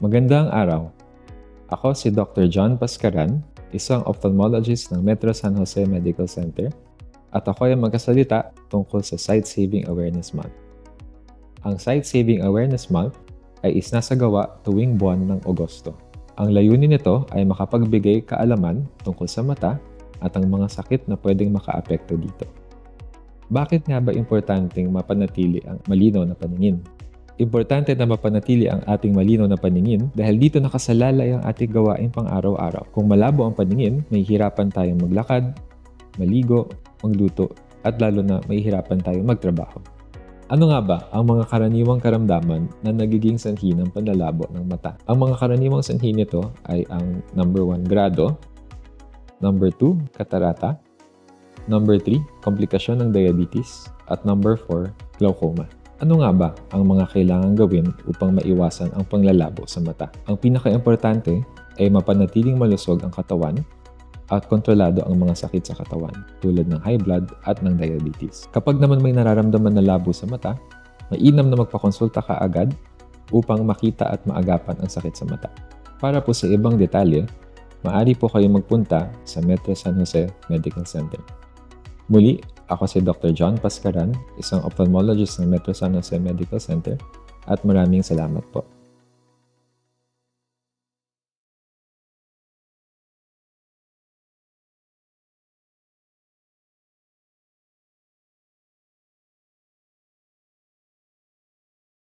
Magandang araw. Ako si Dr. John Pascaran, isang ophthalmologist ng Metro San Jose Medical Center at ako ay magkasalita tungkol sa Sight Saving Awareness Month. Ang Sight Saving Awareness Month ay isnasagawa tuwing buwan ng Agosto. Ang layunin nito ay makapagbigay kaalaman tungkol sa mata at ang mga sakit na pwedeng makaapekto dito. Bakit nga ba importanteng mapanatili ang malinaw na paningin? Importante na mapanatili ang ating malinaw na paningin dahil dito nakasalalay ang ating gawain pang araw-araw. Kung malabo ang paningin, may hirapan tayong maglakad, maligo, magluto, at lalo na may hirapan tayong magtrabaho. Ano nga ba ang mga karaniwang karamdaman na nagiging sanhi ng panlalabo ng mata? Ang mga karaniwang sanhi nito ay ang number 1 grado, number 2 katarata, number 3 komplikasyon ng diabetes, at number 4 glaucoma. Ano nga ba ang mga kailangan gawin upang maiwasan ang panglalabo sa mata? Ang pinaka-importante ay mapanatiling malusog ang katawan at kontrolado ang mga sakit sa katawan tulad ng high blood at ng diabetes. Kapag naman may nararamdaman na labo sa mata, mainam na magpakonsulta ka agad upang makita at maagapan ang sakit sa mata. Para po sa ibang detalye, maaari po kayong magpunta sa Metro San Jose Medical Center. Muli, ako si Dr. John Pascaran, isang ophthalmologist ng Metro San Jose Medical Center at maraming salamat po.